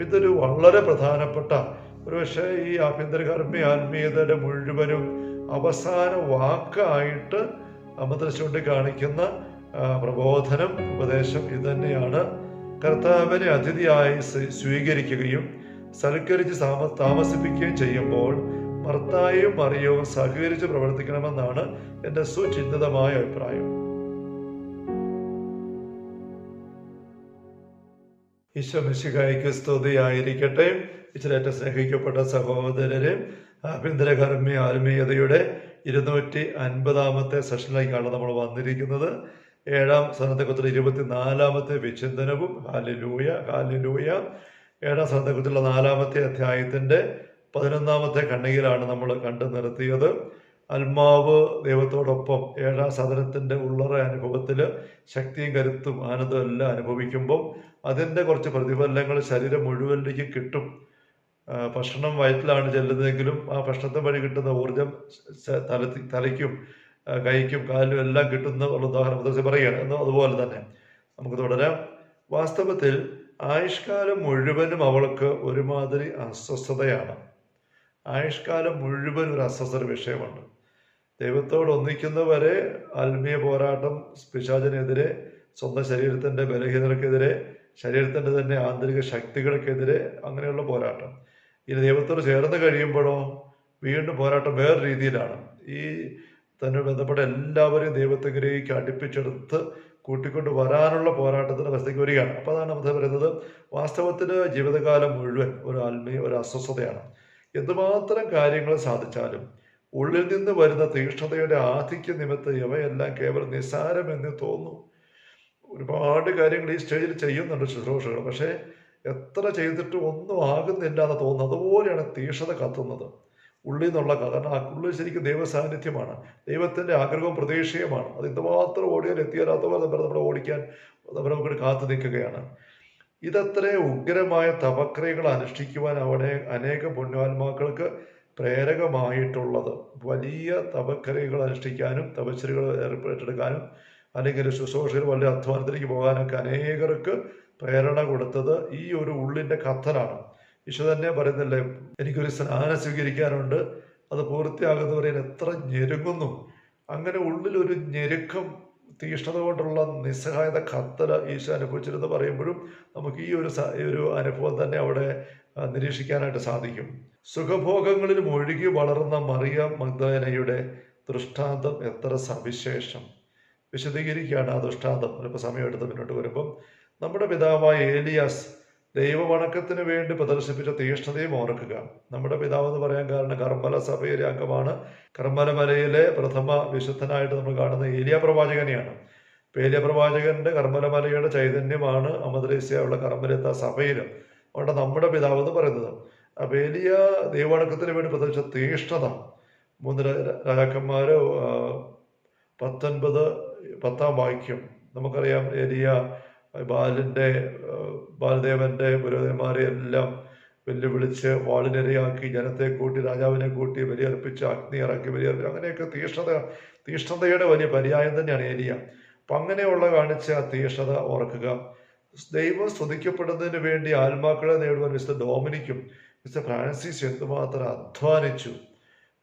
ഇതൊരു വളരെ പ്രധാനപ്പെട്ട ഒരു പക്ഷേ ഈ ആഭ്യന്തരകർമ്മി ആത്മീയതയുടെ മുഴുവനും അവസാന വാക്കായിട്ട് അമൃത ചൂണ്ടിക്കാണിക്കുന്ന പ്രബോധനം ഉപദേശം ഇത് തന്നെയാണ്. കർത്താവിനെ അതിഥിയായി സ്വീകരിക്കുകയും സൽക്കരിച്ച് താമ താമസിപ്പിക്കുകയും ചെയ്യുമ്പോൾ ഭർത്തായും മറിയവും സഹകരിച്ച് പ്രവർത്തിക്കണമെന്നാണ് എന്റെ സുചിന്തിതമായ അഭിപ്രായം. ഈശോ മിശിഹായിക്ക് സ്തുതിയായിരിക്കട്ടെ ഇച്ചിരേറ്റ സ്നേഹിക്കപ്പെട്ട സഹോദരരെ ആഭ്യന്തരകർമ്മി ആത്മീയതയുടെ ഇരുന്നൂറ്റി അൻപതാമത്തെ സെഷനിലേക്കാണ് നമ്മൾ വന്നിരിക്കുന്നത്. ഏഴാം സനന്തകുത്തിൽ ഇരുപത്തിനാലാമത്തെ വിചിന്തനവും. ഹാലിലൂയ ഹാലിലൂയ ഏഴാം സനന്തകുത്തിലുള്ള നാലാമത്തെ അധ്യായത്തിന്റെ പതിനൊന്നാമത്തെ കണ്ണികയിലാണ് നമ്മൾ കണ്ടു നിർത്തിയത് ആത്മാവ് ദൈവത്തോടൊപ്പം ഏഴാം സദനത്തിന്റെ ഉള്ളറ അനുഭവത്തിൽ ശക്തിയും കരുത്തും ആനന്ദവും എല്ലാം അനുഭവിക്കുമ്പം അതിന്റെ കുറച്ച് പ്രതിഫലനങ്ങൾ ശരീരം മുഴുവനിലേക്ക് കിട്ടും. ഭക്ഷണം വയറ്റിലാണ് ചെല്ലുന്നതെങ്കിലും ആ ഭക്ഷണത്തെ വഴി കിട്ടുന്ന ഊർജം തലത്തി തല തലയ്ക്കും കൈക്കും കാലിനും എല്ലാം കിട്ടുന്ന ഉദാഹരണം ഉദ്ദേശം പറയുകയാണ്. എന്ന് അതുപോലെ തന്നെ നമുക്ക് തുടരാം. വാസ്തവത്തിൽ ആയുഷ്കാലം മുഴുവനും അവൾക്ക് ഒരുമാതിരി അസ്വസ്ഥതയാണ്. ആയുഷ്കാലം മുഴുവൻ ഒരു അസ്വസ്ഥ വിഷയമുണ്ട്. ദൈവത്തോട് ഒന്നിക്കുന്നവരെ ആത്മീയ പോരാട്ടം പിശാചിനെതിരെ സ്വന്തം ശരീരത്തിന്റെ ബലഹീനതക്കെതിരെ ശരീരത്തിന്റെ തന്നെ ആന്തരിക ശക്തികൾക്കെതിരെ അങ്ങനെയുള്ള പോരാട്ടം. ഇനി ദൈവത്തോട് ചേർന്ന് കഴിയുമ്പോഴോ വീണ്ടും പോരാട്ടം വേറെ രീതിയിലാണ്. ഈ തന്നെ ബന്ധപ്പെട്ട എല്ലാവരെയും ദൈവത്തിലേക്ക് അടുപ്പിച്ചെടുത്ത് കൂട്ടിക്കൊണ്ട് വരാനുള്ള പോരാട്ടത്തിന് അവസ്ഥയ്ക്ക് വരികയാണ്. അപ്പോൾ അതാണ് അവിടെ പറയുന്നത് വാസ്തവത്തിൽ ജീവിതകാലം മുഴുവൻ ഒരു ആത്മീയ ഒരു അസ്വസ്ഥതയാണ്. എന്തുമാത്രം കാര്യങ്ങൾ സാധിച്ചാലും ഉള്ളിൽ നിന്ന് വരുന്ന തീക്ഷ്ണതയുടെ ആധിക്യ നിമിത്തം ഇവയെല്ലാം കേവലം നിസ്സാരമെന്ന് തോന്നുന്നു ഒരുപാട് കാര്യങ്ങൾ ഈ സ്റ്റേജിൽ ചെയ്യുന്നുണ്ട് ശുശ്രൂഷകൾ. പക്ഷേ എത്ര ചെയ്തിട്ടും ഒന്നും ആകുന്നില്ല എന്ന് തോന്നുന്നു. അതുപോലെയാണ് തീക്ഷ്ണത കത്തുന്നത്. ഉള്ളിൽ നിന്നുള്ള കാരണം ഉള്ളിൽ ശരിക്കും ദൈവ സാന്നിധ്യമാണ് ദൈവത്തിന്റെ ആഗ്രഹവും പ്രതീക്ഷയുമാണ്. അത് എന്തുമാത്രം ഓടിയാൽ എത്തിയാലാത്ത പോലെ നമ്മൾ ഓടിക്കാൻ നമ്മൾ നമുക്ക് കാത്തു നിൽക്കുകയാണ്. ഇതത്ര ഉഗ്രമായ തപക്രിയകൾ അനുഷ്ഠിക്കുവാൻ അവിടെ അനേകം പുണ്യാത്മാക്കൾക്ക് പ്രേരകമായിട്ടുള്ളത്. വലിയ തപക്കരകൾ അനുഷ്ഠിക്കാനും തപശ്ശരികൾ ഏർപ്പെട്ടെടുക്കാനും അല്ലെങ്കിൽ ശുശ്രൂഷയിൽ വലിയ അധ്വാനത്തിലേക്ക് പോകാനൊക്കെ അനേകർക്ക് പ്രേരണ കൊടുത്തത് ഈ ഒരു ഉള്ളിന്റെ കഥനാണ്. ഈശോ തന്നെ പറയുന്നില്ലേ എനിക്കൊരു സ്നാനം സ്വീകരിക്കാനുണ്ട് അത് പൂർത്തിയാകുന്നവരെ എത്ര ഞെരുങ്ങുന്നു. അങ്ങനെ ഉള്ളിലൊരു ഞെരുക്കം തീഷ്ണത കൊണ്ടുള്ള നിസ്സഹായത കത്തല ഈശോ അനുഭവിച്ചിരുന്ന് പറയുമ്പോഴും നമുക്ക് ഈ ഒരു ഒരു അനുഭവം തന്നെ അവിടെ നിരീക്ഷിക്കാനായിട്ട് സാധിക്കും. സുഖഭോഗങ്ങളിൽ മുഴുകി വളർന്ന മറിയ മഗ്ദാനയുടെ ദൃഷ്ടാന്തം എത്ര സവിശേഷം. വിശദീകരിക്കുകയാണ് ആ ദൃഷ്ടാന്തം. അല്പ സമയം എടുത്ത് മുന്നോട്ട് വരുമ്പം നമ്മുടെ പിതാവായ ഏലിയാസ് ദൈവവണക്കത്തിന് വേണ്ടി പ്രദർശിപ്പിച്ച തീഷ്ണതയും ഓർക്കുക. നമ്മുടെ പിതാവ് എന്ന് പറയാൻ കാരണം കർമ്മല സഭയിലെ അംഗമാണ്. കർമ്മല മലയിലെ പ്രഥമ വിശുദ്ധനായിട്ട് നമ്മൾ കാണുന്ന ഏലിയ പ്രവാചകനെയാണ്. പേലിയ പ്രവാചകന്റെ കർമ്മല മലയുടെ ചൈതന്യമാണ് അമദ്രേസ്യയുള്ള കർമ്മലത്ത സഭയിലും. അതുകൊണ്ട് നമ്മുടെ പിതാവ് എന്ന് പറയുന്നത്. അപ്പൊ ഏലിയ ദൈവവണക്കത്തിന് വേണ്ടി പ്രദർശിച്ച തീഷ്ണത. മൂന്ന് രാജാക്കന്മാര് പത്തൊൻപത് പത്താം വാക്യം നമുക്കറിയാം. ഏലിയ ബാലിന്റെ ബാലദേവന്റെ പുരോഹിതന്മാരെ എല്ലാം വെല്ലുവിളിച്ച് വാളിനിരയാക്കി ജനത്തെ കൂട്ടി രാജാവിനെ കൂട്ടി ബലിയർപ്പിച്ച് അഗ്നി ഇറക്കി ബലിയർപ്പിച്ച് അങ്ങനെയൊക്കെ തീഷ്ണത തീഷ്ണതയുടെ വലിയ പര്യായം തന്നെയാണ് ഏലിയ. അപ്പം അങ്ങനെയുള്ള കാണിച്ച തീഷ്ണത ഓർക്കുക. ദൈവം സ്തുതിക്കപ്പെടുന്നതിന് വേണ്ടി ആത്മാക്കളെ നേടുവാൻ മിസ്റ്റർ ഡോമിനിക്കും മിസ്റ്റർ ഫ്രാൻസിസ് എന്തുമാത്രം അധ്വാനിച്ചു.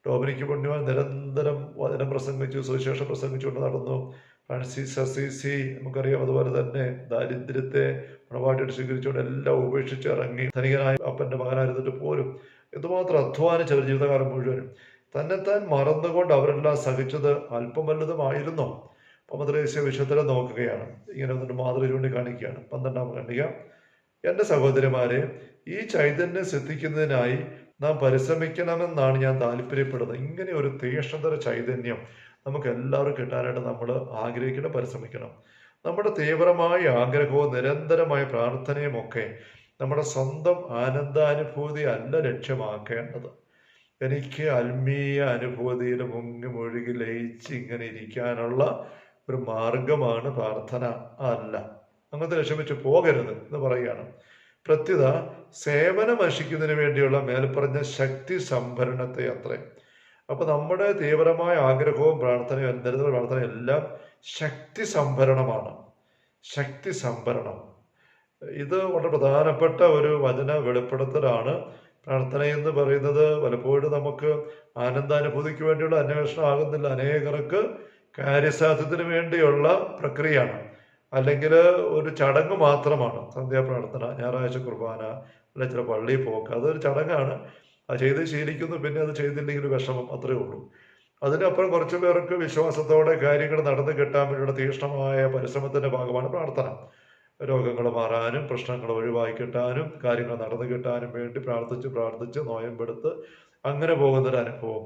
ഡോമിനിക്ക് പുണ്യവാൻ നിരന്തരം വചനം പ്രസംഗിച്ചു സുവിശേഷം പ്രസംഗിച്ചുകൊണ്ട് നടന്നു. ഫ്രാൻസിസ് അസീസി നമുക്കറിയാം അതുപോലെ തന്നെ ദാരിദ്ര്യത്തെ മണവാട്ടിയിട്ട് സ്വീകരിച്ചുകൊണ്ട് എല്ലാം ഉപേക്ഷിച്ച് ഇറങ്ങി ധനികനായ അപ്പന്റെ മകനായിരുന്നിട്ട് പോലും എന്തുമാത്രം അധ്വാനിച്ച അവർ ജീവിതകാലം മുഴുവനും. തന്നെത്താൻ മറന്നുകൊണ്ട് അവരെല്ലാം സഹിച്ചത് അല്പം വല്ലതുമായിരുന്നോ വിശുദ്ധരെ നോക്കുകയാണ്. ഇങ്ങനെ വന്നിട്ട് മാതൃ ചൂണ്ടിക്കാണിക്കുകയാണ്. പന്ത്രണ്ടാം ഖണ്ഡിക എന്റെ സഹോദരിമാരെ ഈ ചൈതന്യം സിദ്ധിക്കുന്നതിനായി നാം പരിശ്രമിക്കണമെന്നാണ് ഞാൻ താല്പര്യപ്പെടുന്നത്. ഇങ്ങനെ ഒരു തീക്ഷ്ണതര ചൈതന്യം നമുക്ക് എല്ലാവരും കിട്ടാനായിട്ട് നമ്മൾ ആഗ്രഹിക്കണം പരിശ്രമിക്കണം. നമ്മുടെ തീവ്രമായ ആഗ്രഹവും നിരന്തരമായ പ്രാർത്ഥനയും ഒക്കെ നമ്മുടെ സ്വന്തം ആനന്ദാനുഭൂതി അല്ല ലക്ഷ്യമാക്കേണ്ടത്. എനിക്ക് ആത്മീയ അനുഭൂതിയിൽ മുങ്ങി മുഴുകി ലയിച്ച് ഇങ്ങനെ ഇരിക്കാനുള്ള ഒരു മാർഗമാണ് പ്രാർത്ഥന അല്ല. അങ്ങനത്തെ ലക്ഷ്യം പോകരുത് എന്ന് പറയുകയാണ്. പ്രത്യുത സേവനം നശിക്കുന്നതിന് വേണ്ടിയുള്ള മേൽപ്പറഞ്ഞ ശക്തി സംഭരണത്തെ അത്രേ. അപ്പൊ നമ്മുടെ തീവ്രമായ ആഗ്രഹവും പ്രാർത്ഥനയും നിരന്തര പ്രാർത്ഥന എല്ലാം ശക്തി സംഭരണമാണ് ശക്തി സംഭരണം ഇത് വളരെ പ്രധാനപ്പെട്ട ഒരു വചന വെളിപ്പെടുത്തലാണ്. പ്രാർത്ഥന എന്ന് പറയുന്നത് പലപ്പോഴും നമുക്ക് ആനന്ദാനുഭൂതിക്ക് വേണ്ടിയുള്ള അന്വേഷണം ആകുന്നില്ല. അനേകർക്ക് കാര്യസാധ്യത്തിന് വേണ്ടിയുള്ള പ്രക്രിയയാണ്. അല്ലെങ്കിൽ ഒരു ചടങ്ങ് മാത്രമാണ്. സന്ധ്യാപ്രാർത്ഥന ഞായറാഴ്ച കുർബാന അല്ലെങ്കിൽ ചില പള്ളിയിൽ പോക്ക് അതൊരു ചടങ്ങാണ്. അത് ചെയ്ത് ശീലിക്കുന്നു പിന്നെ അത് ചെയ്തില്ലെങ്കിൽ ഒരു വിഷമം അത്രേ ഉള്ളൂ. അതിനപ്പുറം കുറച്ച് പേർക്ക് വിശ്വാസത്തോടെ കാര്യങ്ങൾ നടന്നു കിട്ടാൻ വേണ്ടിയുള്ള തീക്ഷ്ണമായ പരിശ്രമത്തിന്റെ ഭാഗമാണ് പ്രാർത്ഥന. രോഗങ്ങൾ മാറാനും പ്രശ്നങ്ങൾ ഒഴിവാക്കി കിട്ടാനും കാര്യങ്ങൾ നടന്നു കിട്ടാനും വേണ്ടി പ്രാർത്ഥിച്ച് പ്രാർത്ഥിച്ച് നോയമ്പെടുത്ത് അങ്ങനെ പോകുന്നൊരു അനുഭവം.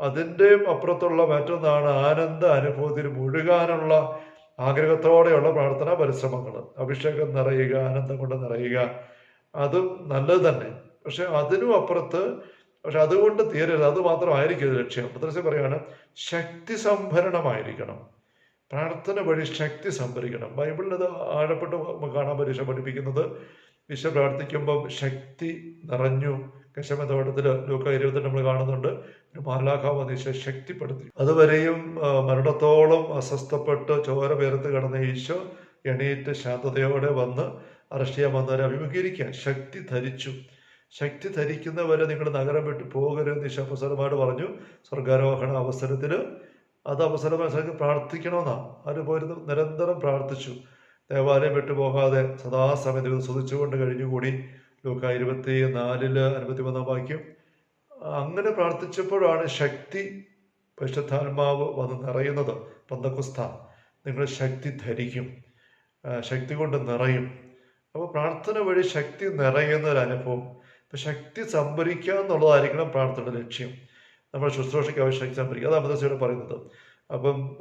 അതിന്റെയും അപ്പുറത്തുള്ള മറ്റൊന്നാണ് ആനന്ദ അനുഭവത്തിൽ മുഴുകാനുള്ള ആഗ്രഹത്തോടെയുള്ള പ്രാർത്ഥനാ പരിശ്രമങ്ങൾ. അഭിഷേകം നിറയുക ആനന്ദം കൊണ്ട് നിറയുക അതും നല്ലത് തന്നെ. പക്ഷെ അതിനും അപ്പുറത്ത് പക്ഷെ അതുകൊണ്ട് തീരരുത്. അത് മാത്രമായിരിക്കും ലക്ഷ്യം. മദ്രസ പറയാണ് ശക്തി സംഭരണമായിരിക്കണം. പ്രാർത്ഥന വഴി ശക്തി സംഭരിക്കണം. ബൈബിളിൽ അത് ആഴപ്പെട്ട് കാണാൻ പരീക്ഷ പഠിപ്പിക്കുന്നത് വിശ പ്രാർത്ഥിക്കുമ്പം ശക്തി നിറഞ്ഞു. കശമതോട്ടത്തിൽ ലൂക്ക ഇരുപത്തി നമ്മൾ കാണുന്നുണ്ട്. മാലാഖാവ് ഈശോ ശക്തിപ്പെടുത്തി. അതുവരെയും മരണത്തോളം അസ്വസ്ഥപ്പെട്ട് ചോര പേരത്ത് കിടന്ന ഈശോ എണീറ്റ് ശാന്തതയോടെ വന്ന് അറസ്റ്റ് ചെയ്യാൻ വന്നവരെ അഭിമുഖീകരിക്കാൻ ശക്തി ധരിച്ചു. ശക്തി ധരിക്കുന്നവരെ നിങ്ങൾ നഗരം വിട്ട് പോകരുതെന്ന് ഈശോപ്രസാരമായിട്ട് പറഞ്ഞു. സ്വർഗാരോഹണ അവസരത്തിൽ അത് അവസരം മനസ്സിലാക്കി പ്രാർത്ഥിക്കണമെന്നാണ് അവർ പോയിരുന്നു? നിരന്തരം പ്രാർത്ഥിച്ചു. ദേവാലയം വിട്ടുപോകാതെ ദൈവം സ്തുതിച്ചുകൊണ്ട് കഴിഞ്ഞുകൂടി. ലൂക്ക ഇരുപത്തി നാലിൽ അൻപത്തി മൂന്നാം വാക്യം. അങ്ങനെ പ്രാർത്ഥിച്ചപ്പോഴാണ് ശക്തി പരിശുദ്ധാത്മാവ് വന്ന് നിറയുന്നത്. പന്തക്കുസ്ത നിങ്ങൾ ശക്തി ധരിക്കും. ശക്തി കൊണ്ട് നിറയും. അപ്പോൾ പ്രാർത്ഥന വഴി ശക്തി നിറയുന്ന ഒരു അനുഭവം ഇപ്പം ശക്തി സംഭരിക്കുക എന്നുള്ളതായിരിക്കണം പ്രാർത്ഥനയുടെ ലക്ഷ്യം. നമ്മുടെ ശുശ്രൂഷയ്ക്ക് അവർ ശക്തി സംഭരിക്കുക. അതാണ് മദ്രസയോട് പറയുന്നത്. അപ്പം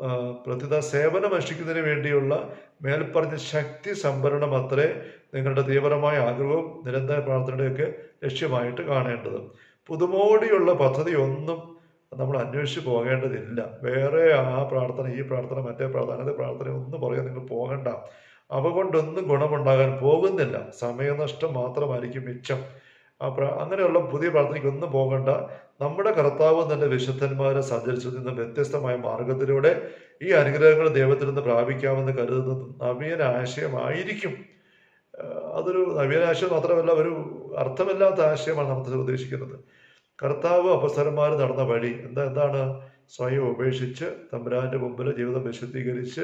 പ്രതിത സേവനം അനുഷ്ഠിക്കുന്നതിന് വേണ്ടിയുള്ള മേൽപ്പറഞ്ഞ ശക്തി സംഭരണം അത്രേ നിങ്ങളുടെ തീവ്രമായ ആഗ്രഹവും നിരന്തര പ്രാർത്ഥനയുടെയൊക്കെ ലക്ഷ്യമായിട്ട് കാണേണ്ടത്. പുതുമോടിയുള്ള പദ്ധതി ഒന്നും നമ്മൾ അന്വേഷിച്ച് പോകേണ്ടതില്ല. വേറെ ആ പ്രാർത്ഥന ഈ പ്രാർത്ഥന മറ്റേ പ്രാർത്ഥന പ്രാർത്ഥന ഒന്നും പറയാൻ നിങ്ങൾ പോകണ്ട. അവ കൊണ്ടൊന്നും ഗുണമുണ്ടാകാൻ പോകുന്നില്ല. സമയനഷ്ടം മാത്രമായിരിക്കും മിച്ചം. അങ്ങനെയുള്ള പുതിയ പ്രാർത്ഥനയ്ക്ക് ഒന്നും പോകണ്ട. നമ്മുടെ കർത്താവ് തന്നെ വിശുദ്ധന്മാരെ സഞ്ചരിച്ചു നിന്ന് വ്യത്യസ്തമായ മാർഗത്തിലൂടെ ഈ അനുഗ്രഹങ്ങൾ ദൈവത്തിൽ നിന്ന് പ്രാപിക്കാമെന്ന് കരുതുന്നത് നവീന ആശയമായിരിക്കും. അതൊരു നവീന ആശയം മാത്രമല്ല ഒരു അർത്ഥമില്ലാത്ത ആശയമാണ് നമ്മൾ ഉദ്ദേശിക്കുന്നത്. കർത്താവ് അപസരന്മാർ നടന്ന വഴി എന്താ എന്താണ്? സ്വയം ഉപേക്ഷിച്ച് തമ്പുരാന്റെ മുമ്പിൽ ജീവിതം വിശുദ്ധീകരിച്ച്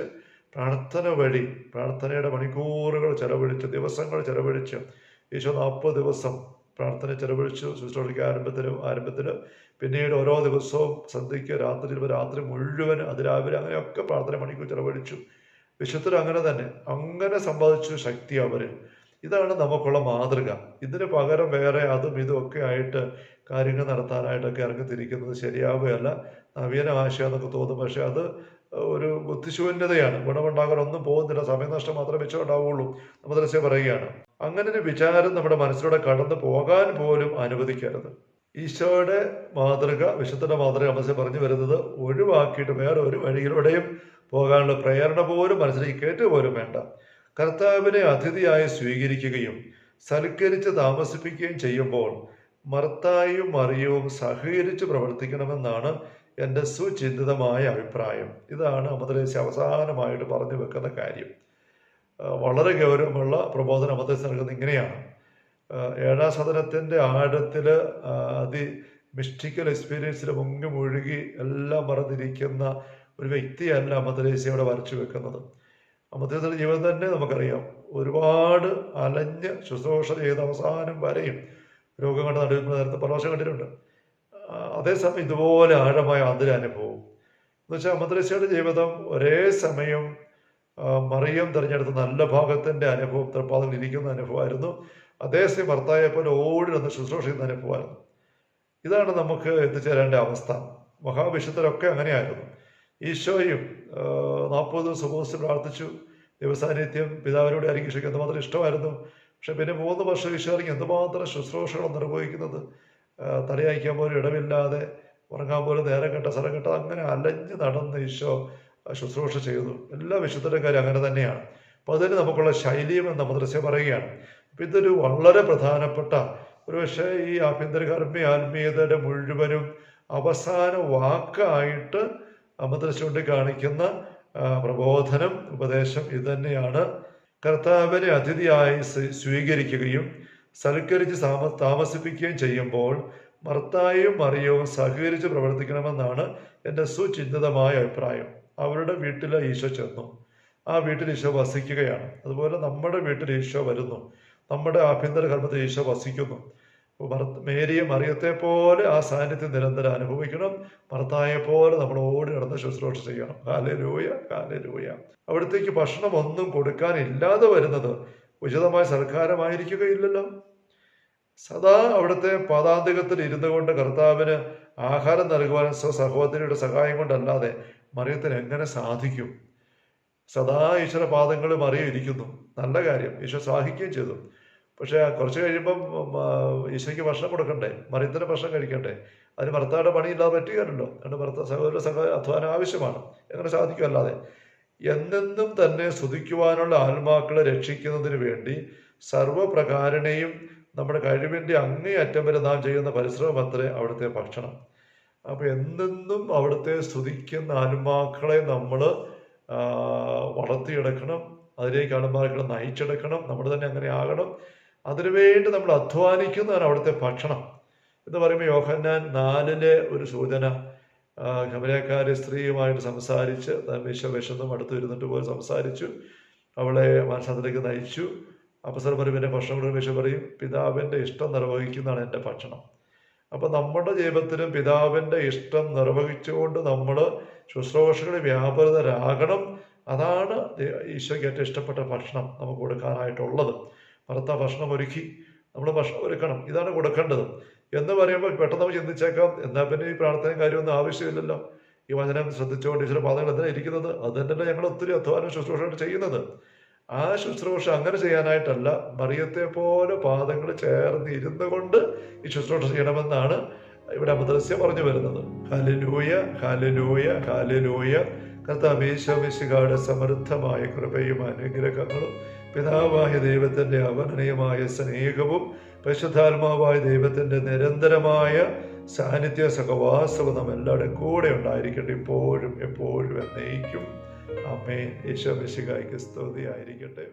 പ്രാർത്ഥന വഴി പ്രാർത്ഥനയുടെ മണിക്കൂറുകൾ ചെലവഴിച്ച് ദിവസങ്ങൾ ചെലവഴിച്ച് ഈശോ നാൽപ്പത് ദിവസം പ്രാർത്ഥന ചെലവഴിച്ചു ശുശ്രൂഷയ്ക്ക് ആരംഭത്തിൽ ആരംഭത്തിൽ പിന്നീട് ഓരോ ദിവസവും സന്ധ്യയ്ക്ക് രാത്രി രാത്രി മുഴുവൻ അതിരാവിലെ അങ്ങനെയൊക്കെ പ്രാർത്ഥന മണിക്കൂർ ചെലവഴിച്ചു. വിശുദ്ധർ അങ്ങനെ തന്നെ അങ്ങനെ സമ്പാദിച്ചു ശക്തി അവർ. ഇതാണ് നമുക്കുള്ള മാതൃക. ഇതിന് പകരം വേറെ അതും ഇതും ഒക്കെ ആയിട്ട് കാര്യങ്ങൾ നടത്താനായിട്ടൊക്കെ ഇറങ്ങിത്തിരിക്കുന്നത് ശരിയാവുകയല്ല. നവീന ആശയം എന്നൊക്കെ തോന്നും. പക്ഷെ അത് ഒരു ബുദ്ധിശൂന്യതയാണ്. ഗുണമുണ്ടാകാൻ ഒന്നും പോകുന്നില്ല. സമയനഷ്ടം മാത്രമേ മിച്ചം നമ്മൾ ദൃശ്യം പറയുകയാണ്. അങ്ങനെ ഒരു വിചാരം നമ്മുടെ മനസ്സിലൂടെ കടന്നു പോകാൻ പോലും അനുവദിക്കരുത്. ഈശോയുടെ മാതൃക വിശുദ്ധന്റെ മാതൃക മനസ്സിൽ പറഞ്ഞു വരുന്നത് ഒഴിവാക്കിയിട്ട് വേറെ ഒരു വഴിയിലൂടെയും പോകാനുള്ള പ്രേരണ പോലും മനസ്സിലേക്ക് കയറ്റുക പോലും വേണ്ട. കർത്താവിനെ അതിഥിയായി സ്വീകരിക്കുകയും സൽക്കരിച്ച് താമസിപ്പിക്കുകയും ചെയ്യുമ്പോൾ മർത്തായും മറിയവും സഹകരിച്ച് പ്രവർത്തിക്കണമെന്നാണ് എന്റെ സുചിന്തിതമായ അഭിപ്രായം. ഇതാണ് അമദ്രേശ് അവസാനമായിട്ട് പറഞ്ഞു വെക്കുന്ന കാര്യം. വളരെ ഗൗരവമുള്ള പ്രബോധന അമദ്രേശ് നൽകുന്നത് ഇങ്ങനെയാണ്. ഏഴാം സദനത്തിന്റെ ആഴത്തിൽ അതി മിസ്റ്റിക്കൽ എക്സ്പീരിയൻസിൽ മുങ്ങി മുഴുകി എല്ലാം മറന്നിരിക്കുന്ന ഒരു വ്യക്തിയല്ല അമദ്രേശി അവിടെ വരച്ചു വെക്കുന്നത്. അമദ്രേശിയുടെ ജീവിതം തന്നെ നമുക്കറിയാം. ഒരുപാട് അലഞ്ഞ് ശുശ്രൂഷ ചെയ്ത അവസാനം വരെയും രോഗം കണ്ട് നടുവിൽ നേരത്തെ പരവശം കണ്ടിട്ടുണ്ട്. അതേസമയം ഇതുപോലെ ആഴമായ ആന്തരാനുഭവം എന്ന് വെച്ചാൽ അമദ്രേശയുടെ ജീവിതം ഒരേ സമയം മറിയം തിരഞ്ഞെടുത്ത നല്ല ഭാഗത്തിന്റെ അനുഭവം തൃപ്പാതിൽ ഇരിക്കുന്ന അനുഭവമായിരുന്നു. അതേസമയം ഭർത്താവെ പോലെ ഓടി വന്ന് ശുശ്രൂഷ ചെയ്യുന്ന അനുഭവമായിരുന്നു. ഇതാണ് നമുക്ക് എത്തിച്ചേരേണ്ട അവസ്ഥ. മഹാവിശുദ്ധരൊക്കെ അങ്ങനെയായിരുന്നു. ഈശോയും നാൽപ്പത് ദിവസം ഉപവസിച്ച് പ്രാർത്ഥിച്ചു. ദൈവസാന്നിധ്യം പിതാവിനോട് അരികിഷയ്ക്ക് എന്തുമാത്രം ഇഷ്ടമായിരുന്നു. പക്ഷെ പിന്നെ മൂന്ന് വർഷം ഈശോ ഇറങ്ങി എന്തുമാത്രം ശുശ്രൂഷകൾ നിർവഹിക്കുന്നത് തലയായിക്കാൻ പോലും ഇടമില്ലാതെ ഉറങ്ങാൻ പോലും നേരം കെട്ട സ്ഥലം കെട്ട അങ്ങനെ അലഞ്ഞ് നടന്ന് ഈശോ ശുശ്രൂഷ ചെയ്തു എല്ലാ വിശുദ്ധരുടെ കാര്യം അങ്ങനെ തന്നെയാണ്. അപ്പോൾ അതിന് നമുക്കുള്ള ശൈലിയും എന്ന മദ്രസ പറയുകയാണ്. അപ്പം ഇതൊരു വളരെ പ്രധാനപ്പെട്ട ഒരു പക്ഷേ ഈ ആഭ്യന്തരകർമ്മി ആത്മീയതയുടെ മുഴുവനും അവസാന വാക്കായിട്ട് മദ്രസ കാണിക്കുന്ന പ്രബോധനം ഉപദേശം ഇത് തന്നെയാണ്. കർത്താവിനെ അതിഥിയായി സ്വീകരിക്കുകയും സൽക്കരിച്ച് താമ താമസിപ്പിക്കുകയും ചെയ്യുമ്പോൾ മർത്തായും മറിയവും സഹകരിച്ച് പ്രവർത്തിക്കണമെന്നാണ് എന്റെ സുചിന്തിതമായ അഭിപ്രായം. അവരുടെ വീട്ടിൽ ഈശോ ചെന്നു. ആ വീട്ടിൽ ഈശോ വസിക്കുകയാണ്. അതുപോലെ നമ്മുടെ വീട്ടിൽ ഈശോ വരുന്നു. നമ്മുടെ ആഭ്യന്തര കർമ്മത്തിൽ ഈശോ വസിക്കുന്നു. മേരിയും മറിയത്തെ പോലെ ആ സാന്നിധ്യം നിരന്തരം അനുഭവിക്കണം. ഭർത്തായെ പോലെ നമ്മൾ ഓടി നടന്ന് ശുശ്രൂഷ ചെയ്യണം. കാലരൂയ കാലരൂയ അവിടത്തേക്ക് ഭക്ഷണം ഒന്നും കൊടുക്കാൻ ഇല്ലാതെ വരുന്നത് ഉചിതമായ സൽക്കാരമായിരിക്കുകയില്ലല്ലോ. സദാ അവിടുത്തെ പാതാന്തികത്തിൽ ഇരുന്നു കൊണ്ട് കർത്താവിന് ആഹാരം നൽകുവാൻ സ്വസഹോദരിയുടെ സഹായം കൊണ്ടല്ലാതെ മറിയത്തിന് എങ്ങനെ സാധിക്കും? സദാ ഈശ്വര പാദങ്ങൾ മറിയ ഇരിക്കുന്നു. നല്ല കാര്യം. ഈശോ സാഹിക്കുകയും ചെയ്തു. പക്ഷേ കുറച്ച് കഴിയുമ്പം ഈശോയ്ക്ക് ഭക്ഷണം കൊടുക്കണ്ടേ? മറിയത്തിന് ഭക്ഷണം കഴിക്കണ്ടേ? അതിന് ഭർത്താവിന്റെ പണിയില്ലാതെ പറ്റുകയല്ലോ അതുകൊണ്ട് ഭർത്താവ് സഹോദര സഹോദര അധ്വാനം ആവശ്യമാണ്. എങ്ങനെ സാധിക്കും അല്ലാതെ? എന്നെന്നും തന്നെ സ്തുതിക്കുവാനുള്ള ആത്മാക്കളെ രക്ഷിക്കുന്നതിന് വേണ്ടി സർവപ്രകാരനെയും നമ്മുടെ കഴിവിന്റെ അങ്ങേയറ്റം വരെ നാം ചെയ്യുന്ന പരിശ്രമം അത്രേ അവിടുത്തെ ഭക്ഷണം. അപ്പോൾ എന്തെന്നും അവിടുത്തെ സ്തുതിക്കുന്ന ആത്മാക്കളെ നമ്മൾ വളർത്തിയെടുക്കണം. അതിലേക്ക് ആത്മാക്കളെ നയിച്ചെടുക്കണം. നമ്മൾ തന്നെ അങ്ങനെ ആകണം. അതിനുവേണ്ടി നമ്മൾ അധ്വാനിക്കുന്നതാണ് അവിടുത്തെ ഭക്ഷണം. എന്ന് പറയുമ്പോൾ യോഹന്നാൻ നാലിലെ ഒരു സൂചന ഹമരക്കാരി സ്ത്രീയുമായിട്ട് സംസാരിച്ച് വിശ അടുത്ത് ഇരുന്നിട്ട് പോയി സംസാരിച്ചു. അവളെ മനസ്സത്തിലേക്ക് നയിച്ചു. അപ്പസർ പറയും പിന്നെ ഭക്ഷണം വിശ പറയും പിതാവിന്റെ ഇഷ്ടം നിർവഹിക്കുന്നതാണ് എന്റെ ഭക്ഷണം. അപ്പം നമ്മുടെ ജീവിതത്തിലും പിതാവിന്റെ ഇഷ്ടം നിർവഹിച്ചുകൊണ്ട് നമ്മൾ ശുശ്രൂഷകളിൽ വ്യാപൃതരാകണം. അതാണ് ഈശോയ്ക്ക് ഏറ്റവും ഇഷ്ടപ്പെട്ട ഭക്ഷണം നമുക്ക് കൊടുക്കാനായിട്ടുള്ളത്. ഭർത്ത ഭക്ഷണം ഒരുക്കി നമ്മൾ ഭക്ഷണം ഒരുക്കണം. ഇതാണ് കൊടുക്കേണ്ടത്. എന്ന് പറയുമ്പോൾ പെട്ടെന്ന് നമ്മൾ ചിന്തിച്ചേക്കാം എന്നാൽ പിന്നെ ഈ പ്രാർത്ഥനയും കാര്യമൊന്നും ആവശ്യമില്ലല്ലോ. ഈ വചനം ശ്രദ്ധിച്ചുകൊണ്ട് ഈശ്വര പാദങ്ങൾ എന്തിനാണ് ഇരിക്കുന്നത്? അത് തന്നെയല്ലേ ഞങ്ങൾ ഒത്തിരി അധ്വാനം ശുശ്രൂഷകൾ ചെയ്യുന്നത്. ആ ശുശ്രൂഷ അങ്ങനെ ചെയ്യാനായിട്ടല്ല. മറിയത്തെ പോലെ പാദങ്ങൾ ചേർന്ന് ഇരുന്നു കൊണ്ട് ഈ ശുശ്രൂഷ ചെയ്യണമെന്നാണ് ഇവിടെ അമദ്രസ്യ പറഞ്ഞു വരുന്നത്. ഹലലൂയ ഹലലൂയ ഹലലൂയ കർത്താവേശമിശികാട് സമൃദ്ധമായ കൃപയും അനുഗ്രഹങ്ങളും പിതാവായ ദൈവത്തിന്റെ അവനനീയമായ സ്നേഹവും പരിശുദ്ധാത്മാവായ ദൈവത്തിന്റെ നിരന്തരമായ സാന്നിധ്യ സഹവാസവും നമ്മെല്ലാവരുടെ കൂടെ ഉണ്ടായിരിക്കട്ടെ. ഇപ്പോഴും എപ്പോഴും എന്നേക്കും. അമ്മേ യേശോ മിശികായ്ക്ക് സ്തുതി ആയിരിക്കട്ടെ